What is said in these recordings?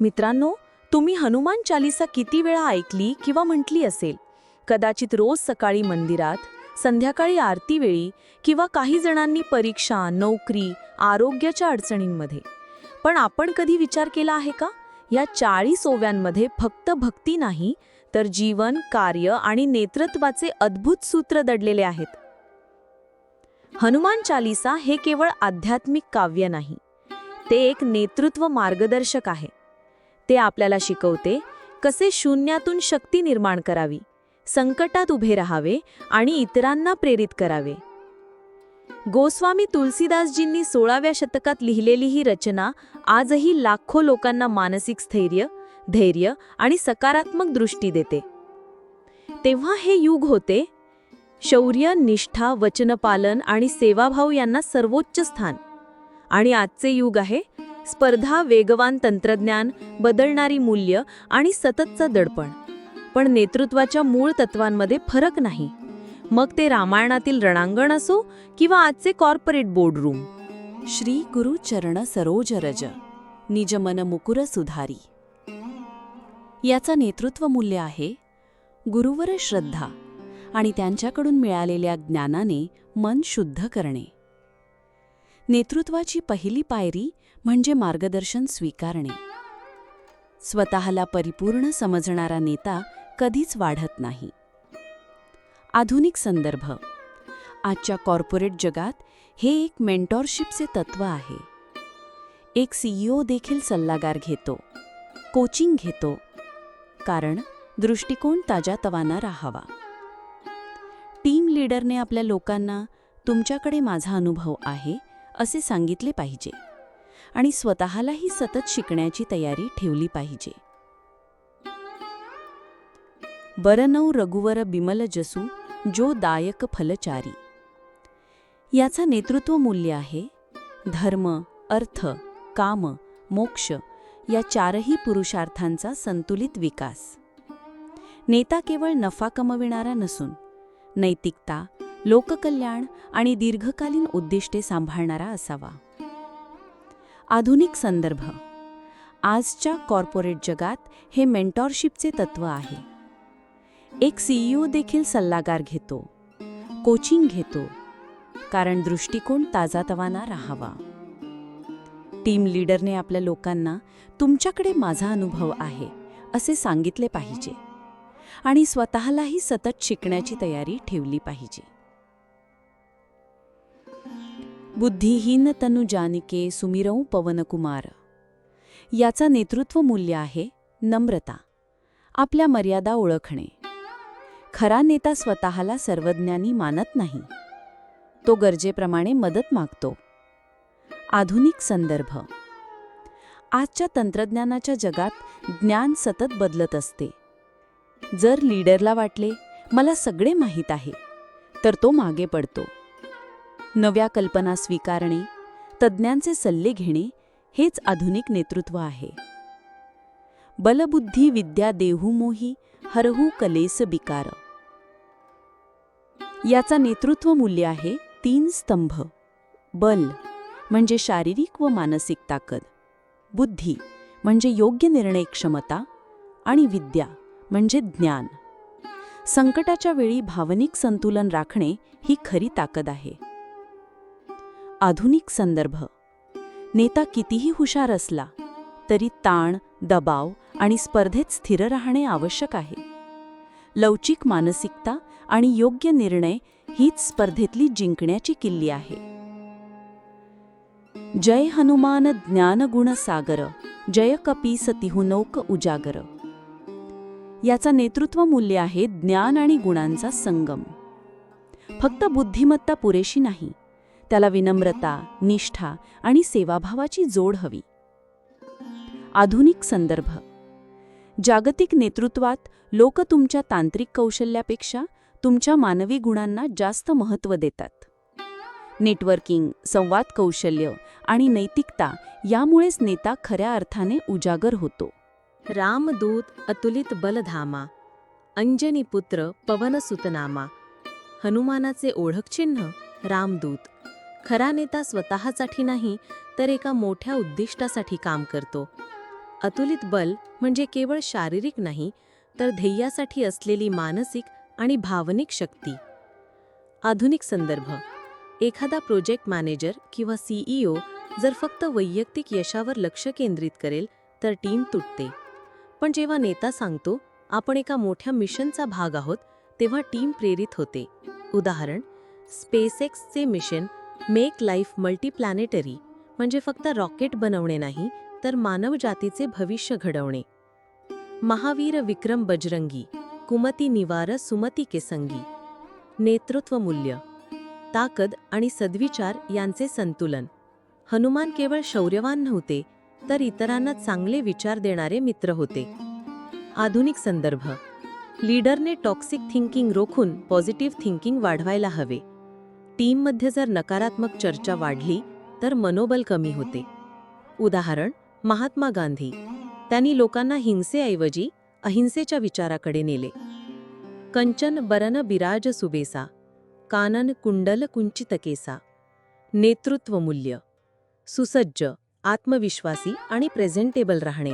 मित्रांनो तुम्ही हनुमान चालिसा किती वेळा ऐकली किंवा म्हटली असेल? कदाचित रोज सकाळी मंदिरात संध्याकाळी आरतीवेळी किंवा काही जणांनी परीक्षा नोकरी आरोग्याच्या अडचणींमध्ये. पण आपण कधी विचार केला आहे का? या चाळीस ओव्यांमध्ये फक्त भक्ती नाही तर जीवन कार्य आणि नेतृत्वाचे अद्भुत सूत्र दडलेले आहेत. हनुमान चालिसा हे केवळ आध्यात्मिक काव्य नाही. ते एक नेतृत्व मार्गदर्शक आहे. ते आपल्याला शिकवते कसे शून्यातून शक्ती निर्माण करावी संकटात उभे राहावे आणि इतरांना प्रेरित करावे. गोस्वामी तुलसीदासजींनी सोळाव्या शतकात लिहिलेली ही रचना आजही लाखो लोकांना मानसिक स्थैर्य धैर्य आणि सकारात्मक दृष्टी देते. तेव्हा हे युग होते शौर्य निष्ठा वचनपालन आणि सेवाभाव यांना सर्वोच्च स्थान. आणि आजचे युग आहे स्पर्धा वेगवान तंत्रज्ञान बदलणारी मूल्य आणि सततचं दडपण. पण नेतृत्वाच्या मूळ तत्वांमध्ये फरक नाही. मग ते रामायणातील रणांगण असो किंवा आजचे कॉर्पोरेट बोर्डरूम श्री गुरु चरण सरोज रज निज मन मुकुर सुधारी. याचा नेतृत्व मूल्य आहे गुरुवर श्रद्धा आणि त्यांच्याकडून मिळालेल्या ज्ञानाने मन शुद्ध करणे. नेतृत्वाची पहिली पायरी म्हणजे मार्गदर्शन स्वीकारणे. स्वतःला परिपूर्ण समजणारा नेता कधीच वाढत नाही. आधुनिक संदर्भ. आजच्या कॉर्पोरेट जगात हे एक मेंटॉरशिपचे तत्व आहे. एक सीईओ देखील सल्लागार घेतो कोचिंग घेतो कारण दृष्टिकोन ताजातवाना राहावा. टीम लीडरने आपल्या लोकांना तुमच्याकडे माझा अनुभव आहे असे सांगितले पाहिजे. आणि स्वतःलाही सतत शिकण्याची तयारी ठेवली पाहिजे. बरनौ रघुवर बिमल जसू जो दायक फलचारी. याचा नेतृत्व मूल्य आहे धर्म अर्थ काम मोक्ष या चारही पुरुषार्थांचा संतुलित विकास. नेता केवळ नफा कमविणारा नसून नैतिकता लोककल्याण आणि दीर्घकालीन उद्दिष्टे सांभाळणारा असावा. आधुनिक संदर्भ. आजच्या कॉर्पोरेट जगात हे मेंटॉरशिपचे तत्व आहे. एक सीईओ देखील सल्लागार घेतो कोचिंग घेतो कारण दृष्टिकोन ताजातवाना राहावा. टीम लीडरने आपल्या लोकांना तुमच्याकडे माझा अनुभव आहे असे सांगितले पाहिजे आणि स्वतःलाही सतत शिकण्याची तयारी ठेवली पाहिजे. बुद्धिहीन तनु जानिके सुमिरौ पवनकुमार। याचा नेतृत्व मूल्य आहे नम्रता आपल्या मर्यादा ओळखणे. खरा नेता स्वतःला सर्वज्ञानी मानत नाही. तो गरजेप्रमाणे मदत मागतो. आधुनिक संदर्भ. आजच्या तंत्रज्ञानाच्या जगात ज्ञान सतत बदलत असते. जर लीडरला वाटले मला सगळे माहीत आहे तर तो मागे पडतो. नव्या कल्पना स्वीकारणे तज्ज्ञांचे सल्ले घेणे हेच आधुनिक नेतृत्व आहे. बलबुद्धी विद्या देहू मोही हरहू कलेस बिकार. याचा नेतृत्व मूल्य आहे तीन स्तंभ. बल म्हणजे शारीरिक व मानसिक ताकद. बुद्धी म्हणजे योग्य निर्णय क्षमता आणि विद्या म्हणजे ज्ञान. संकटाच्या वेळी भावनिक संतुलन राखणे ही खरी ताकद आहे. आधुनिक संदर्भ. नेता कितीही हुशार असला तरी ताण दबाव आणि स्पर्धेत स्थिर राहणे आवश्यक आहे. लवचिक मानसिकता आणि योग्य निर्णय हीच स्पर्धेतली जिंकण्याची किल्ली आहे. जय हनुमान ज्ञानगुण सागर जय कपी सतिहुनौक उजागर. याचा नेतृत्व मूल्य आहे ज्ञान आणि गुणांचा संगम. फक्त बुद्धिमत्ता पुरेशी नाही त्याला विनम्रता निष्ठा आणि सेवाभावाची जोड हवी. आधुनिक संदर्भ. जागतिक नेतृत्वात लोक तुमच्या तांत्रिक कौशल्यापेक्षा तुमच्या मानवी गुणांना जास्त महत्त्व देतात. नेटवर्किंग संवाद कौशल्य आणि नैतिकता यामुळेच नेता खऱ्या अर्थाने उजागर होतो. रामदूत अतुलित बलधामा अंजनी पुत्र पवनसुतनामा हनुमानाचे ओळखचिन्ह रामदूत. खरा नेता स्वतःसाठी नाही तर एका मोठ्या उद्दिष्टासाठी काम करतो. अतुलित बल म्हणजे केवळ शारीरिक नाही तर ध्येयासाठी असलेली मानसिक आणि भावनिक शक्ती. आधुनिक संदर्भ. एखादा प्रोजेक्ट मॅनेजर किंवा सीईओ जर फक्त वैयक्तिक यशावर लक्ष केंद्रित करेल तर टीम तुटते. पण जेव्हा नेता सांगतो आपण एका मोठ्या मिशनचा भाग आहोत तेव्हा टीम प्रेरित होते. उदाहरण स्पेसएक्सचे मिशन मेक लाईफ मल्टीप्लॅनेटरी म्हणजे फक्त रॉकेट बनवणे नाही तर मानवजातीचे भविष्य घडवणे. महावीर विक्रम बजरंगी कुमती निवार सुमती केसंगी. नेतृत्व मूल्य ताकद आणि सद्विचार यांचे संतुलन. हनुमान केवळ शौर्यवान नव्हते तर इतरांना चांगले विचार देणारे मित्र होते. आधुनिक संदर्भ लीडरने टॉक्सिक थिंकिंग रोखून पॉझिटिव्ह थिंकिंग वाढवायला हवे. टीममध्ये जर नकारात्मक चर्चा वाढली तर मनोबल कमी होते. उदाहरण महात्मा गांधी. त्यांनी लोकांना हिंसेऐवजी अहिंसेच्या विचाराकडे नेले. कंचन बरन बिराज सुबेसा कानन कुंडल कुंचितकेसा. नेतृत्व मूल्य सुसज्ज आत्मविश्वासी आणि प्रेझेंटेबल राहणे.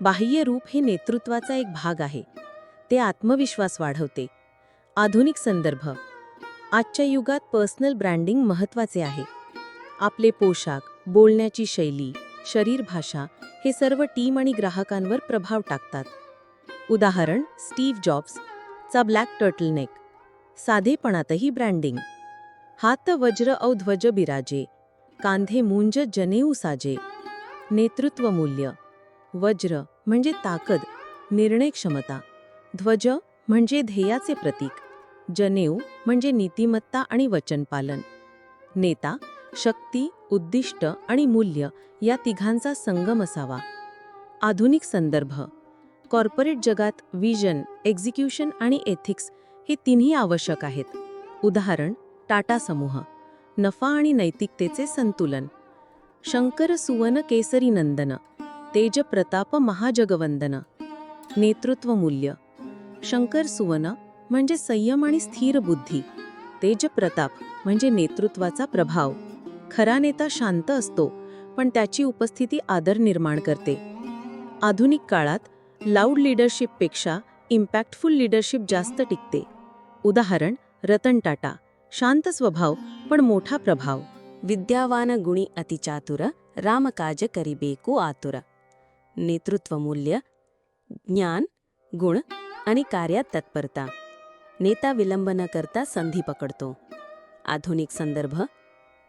बाह्य रूप हे नेतृत्वाचा एक भाग आहे. ते आत्मविश्वास वाढवते. आधुनिक संदर्भ. आजच्या युगात पर्सनल ब्रँडिंग महत्त्वाचे आहे. आपले पोशाख बोलण्याची शैली शरीर भाषा हे सर्व टीम आणि ग्राहकांवर प्रभाव टाकतात. उदाहरण स्टीव्ह जॉब्स चा ब्लॅक टर्टलनेक साधेपणातही ब्रँडिंग हात वज्र औध्वज बिराजे. कांधे मुंज जनेऊ साजे. नेतृत्व मूल्य. वज्र म्हणजे ताकद निर्णय क्षमता. ध्वज म्हणजे ध्येयाचे प्रतीक. जनेऊ म्हणजे नीतिमत्ता आणि वचनपालन. नेता शक्ती उद्दिष्ट आणि मूल्य या तिघांचा संगम असावा. आधुनिक संदर्भ कॉर्पोरेट जगात विजन एक्झिक्युशन आणि एथिक्स हे तिन्ही आवश्यक आहेत. उदाहरण टाटा समूह नफा आणि नैतिकतेचे संतुलन. शंकर सुवन केसरी नंदन तेज प्रताप महाजगवंदन. नेतृत्व मूल्य शंकर सुवन म्हणजे संयम आणि स्थिर बुद्धी. तेजप्रताप म्हणजे नेतृत्वाचा प्रभाव. खरा नेता शांत असतो पण त्याची उपस्थिती आदर निर्माण करते. आधुनिक काळात लाऊड लिडरशिपपेक्षा इम्पॅक्टफुल लिडरशिप जास्त टिकते. उदाहरण रतन टाटा. शांत स्वभाव पण मोठा प्रभाव. विद्यावान गुणी अतिचातुर रामकाज करिबेकू आतुर. नेतृत्व मूल्य ज्ञान गुण आणि कार्यात तत्परता. नेता विलंब न करता संधी पकडतो. आधुनिक संदर्भ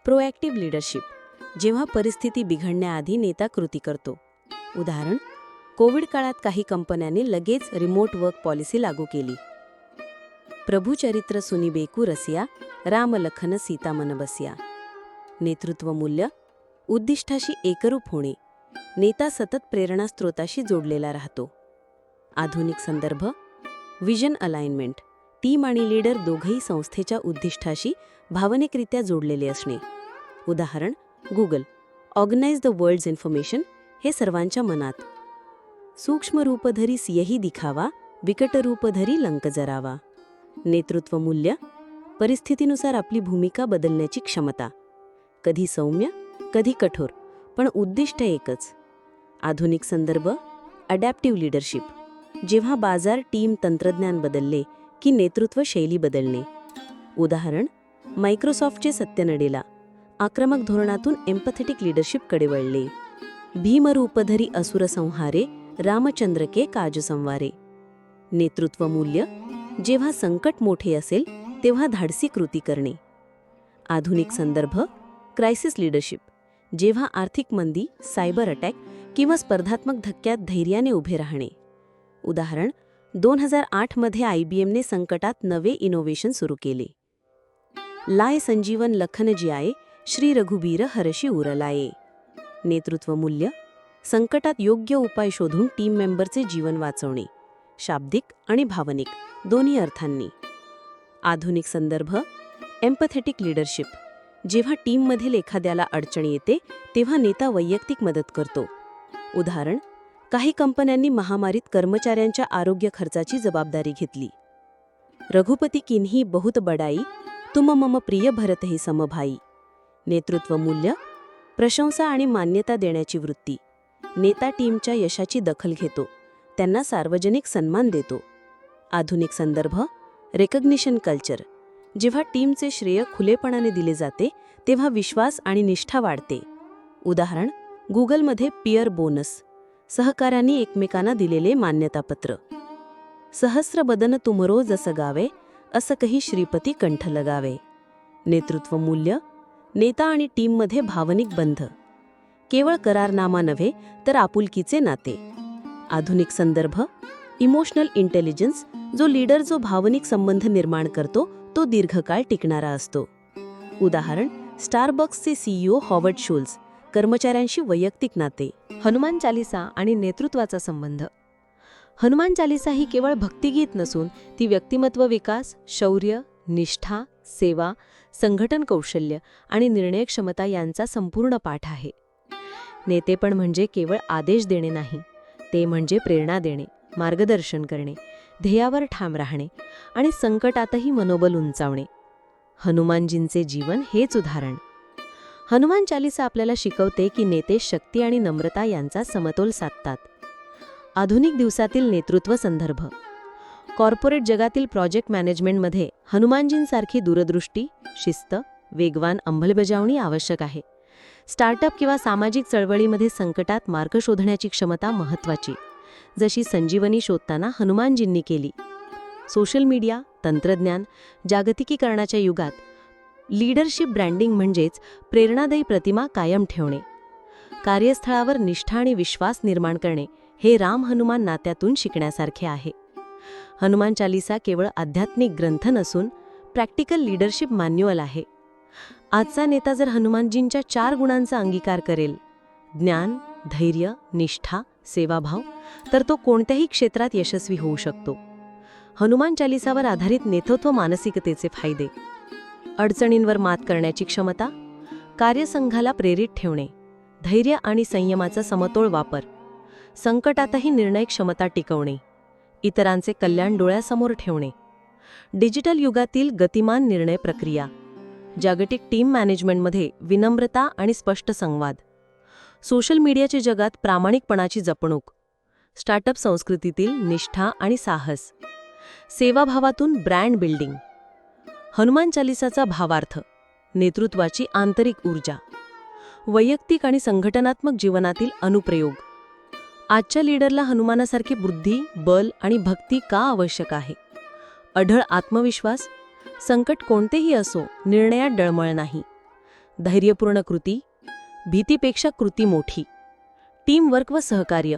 प्रोॲक्टिव्ह लीडरशिप जेव्हा परिस्थिती बिघडण्याआधी नेता कृती करतो. उदाहरण कोविड काळात काही कंपन्यांनी लगेच रिमोट वर्क पॉलिसी लागू केली. प्रभुचरित्र सुनिबेकू रसिया रामलखन सीतामन बसिया. नेतृत्व मूल्य उद्दिष्टाशी एकरूप होणे. नेता सतत प्रेरणास्त्रोताशी जोडलेला राहतो. आधुनिक संदर्भ विजन अलाइनमेंट टीम आणि लीडर दोघंही संस्थेच्या उद्दिष्टाशी भावनिकरित्या जोडलेले असणे. उदाहरण Google organise the world's information हे सर्वांच्या मनात. सूक्ष्म रूपधरी सियही दिखावा विकट रूपधरी लंक जरावा. नेतृत्व मूल्य परिस्थितीनुसार आपली भूमिका बदलण्याची क्षमता. कधी सौम्य कधी कठोर पण उद्दिष्ट एकच. आधुनिक संदर्भ अडॅप्टिव्ह लीडरशिप जेव्हा बाजार टीम तंत्रज्ञान बदलले की नेतृत्व शैली बदलणे. उदाहरण मायक्रोसॉफ्टचे सत्यनडेला आक्रमक धोरणातून एम्पथेटिक लीडरशिपकडे वळले. भीमरूपधरी असुर संहारे रामचंद्र के काजसंवारे नेतृत्व मूल्य जेव्हा संकट मोठे असेल तेव्हा धाडसी कृती करणे. आधुनिक संदर्भ क्रायसिस लीडरशिप जेव्हा आर्थिक मंदी सायबर अटॅक किंवा स्पर्धात्मक धक्क्यात धैर्याने उभे राहणे. उदाहरण दोन हजार आठमध्ये आय बी एमने संकटात नवे इनोव्हेशन सुरू केले. लाय संजीवन लखन जियाये श्री रघुबीर हरशी उरलाये नेतृत्व मूल्य संकटात योग्य उपाय शोधून टीम मेंबरचे जीवन वाचवणे. शाब्दिक आणि भावनिक दोन्ही अर्थांनी. आधुनिक संदर्भ एम्पथेटिक लीडरशिप जेव्हा टीममधील एखाद्याला अडचण येते तेव्हा नेता वैयक्तिक मदत करतो. उदाहरण काही कंपन्यांनी महामारीत कर्मचाऱ्यांच्या आरोग्य खर्चाची जबाबदारी घेतली. रघुपती किन्ही बहुत बडाई तुम मम प्रिय भरतही समभाई नेतृत्व मूल्य प्रशंसा आणि मान्यता देण्याची वृत्ती. नेता टीमच्या यशाची दखल घेतो त्यांना सार्वजनिक सन्मान देतो. आधुनिक संदर्भ रेकग्निशन कल्चर जेव्हा टीमचे श्रेय खुलेपणाने दिले जाते तेव्हा विश्वास आणि निष्ठा वाढते. उदाहरण गुगलमध्ये पियर बोनस सहकाऱ्यांनी एकमेकांना दिलेले मान्यतापत्र. सहस्र बदन तुमरो जसं गावे असं काही श्रीपती कंठ लगावे. नेतृत्व मूल्य नेता आणि टीममध्ये भावनिक बंध. केवळ करारनामा नव्हे तर आपुलकीचे नाते. आधुनिक संदर्भ इमोशनल इंटेलिजन्स जो लीडर जो भावनिक संबंध निर्माण करतो तो दीर्घकाळ टिकणारा असतो. उदाहरण स्टारबक्सचे सीईओ हॉवर्ड शोल्स कर्मचाऱ्यांशी वैयक्तिक नाते हनुमान चालिसा आणि नेतृत्वाचा संबंध. हनुमान चालिसा ही केवळ भक्तिगीत नसून ती व्यक्तिमत्व विकास शौर्य निष्ठा सेवा संघटन कौशल्य आणि निर्णय क्षमता यांचा संपूर्ण पाठ आहे. नेतेपण म्हणजे केवळ आदेश देणे नाही ते म्हणजे प्रेरणा देणे मार्गदर्शन करणे ध्येयावर ठाम राहणे आणि संकटातही मनोबल उंचावणे. हनुमानजींचे जीवन हेच उदाहरण. हनुमान चालिसा आपल्याला शिकवते की नेते शक्ती आणि नम्रता यांचा समतोल साधतात. आधुनिक दिवसातील नेतृत्व संदर्भ. कॉर्पोरेट जगातील प्रोजेक्ट मॅनेजमेंटमध्ये हनुमानजींसारखी दूरदृष्टी शिस्त वेगवान अंमलबजावणी आवश्यक आहे. स्टार्टअप किंवा सामाजिक चळवळीमध्ये संकटात मार्ग शोधण्याची क्षमता महत्त्वाची. जशी संजीवनी शोधताना हनुमानजींनी केली. सोशल मीडिया तंत्रज्ञान जागतिकीकरणाच्या युगात लीडरशिप ब्रँडिंग म्हणजेच प्रेरणादायी प्रतिमा कायम ठेवणे. कार्यस्थळावर निष्ठा आणि विश्वास निर्माण करणे हे राम हनुमान नात्यातून शिकण्यासारखे आहे. हनुमान चालिसा केवळ आध्यात्मिक ग्रंथ नसून प्रॅक्टिकल लीडरशिप मॅन्युअल आहे. आजचा नेता जर हनुमानजींच्या चार गुणांचा अंगीकार करेल ज्ञान धैर्य निष्ठा सेवाभाव तर तो कोणत्याही क्षेत्रात यशस्वी होऊ शकतो. हनुमान चालिसावर आधारित नेतृत्व मानसिकतेचे फायदे. अडचणींवर मात करण्याची क्षमता कार्यसंघाला प्रेरित ठेवणे धैर्य आणि संयमाचा समतोल वापर संकटातही निर्णय क्षमता टिकवणे इतरांचे कल्याण डोळ्यासमोर ठेवणे डिजिटल युगातील गतिमान निर्णय प्रक्रिया जागतिक टीम मॅनेजमेंटमध्ये विनम्रता आणि स्पष्ट संवाद सोशल मीडियाच्या जगात प्रामाणिकपणाची जपणूक स्टार्टअप संस्कृतीतील निष्ठा आणि साहस सेवाभावातून ब्रँड बिल्डिंग. हनुमान चालिसाचा भावार्थ नेतृत्वाची आंतरिक ऊर्जा वैयक्तिक आणि संघटनात्मक जीवनातील अनुप्रयोग. आजच्या लीडरला हनुमानासारखी बुद्धी बल आणि भक्ती का आवश्यक आहे? अढळ आत्मविश्वास संकट कोणतेही असो निर्णयात डळमळ नाही. धैर्यपूर्ण कृती भीतीपेक्षा कृती मोठी. टीमवर्क व सहकार्य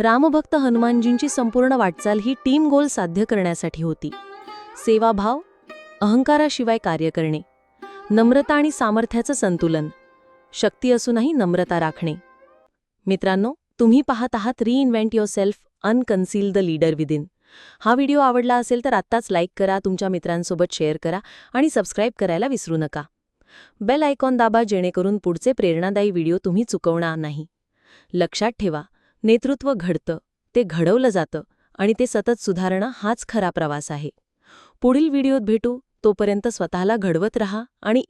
रामभक्त हनुमानजींची संपूर्ण वाटचाल ही टीम गोल साध्य करण्यासाठी होती. सेवाभाव अहंकाराशिवाय कार्य करणे. नम्रता आणि सामर्थ्याचं संतुलन. शक्ती असूनही नम्रता राखणे. मित्रांनो तुम्ही पाहत आहात reinvent yourself unconceal the leader within हा व्हिडिओ आवडला असेल तर आत्ताच लाईक करा तुमच्या मित्रांसोबत शेअर करा आणि सबस्क्राईब करायला विसरू नका. बेल आयकॉन दाबा जेणेकरून पुढचे प्रेरणादायी व्हिडिओ तुम्ही चुकवणार नाही. लक्षात ठेवा नेतृत्व घडतं ते घडवलं जातं आणि ते सतत सुधारणं हाच खरा प्रवास आहे. पुढील व्हिडिओत भेटू. तोपर्यंत स्वतःला घडवत रहा आणि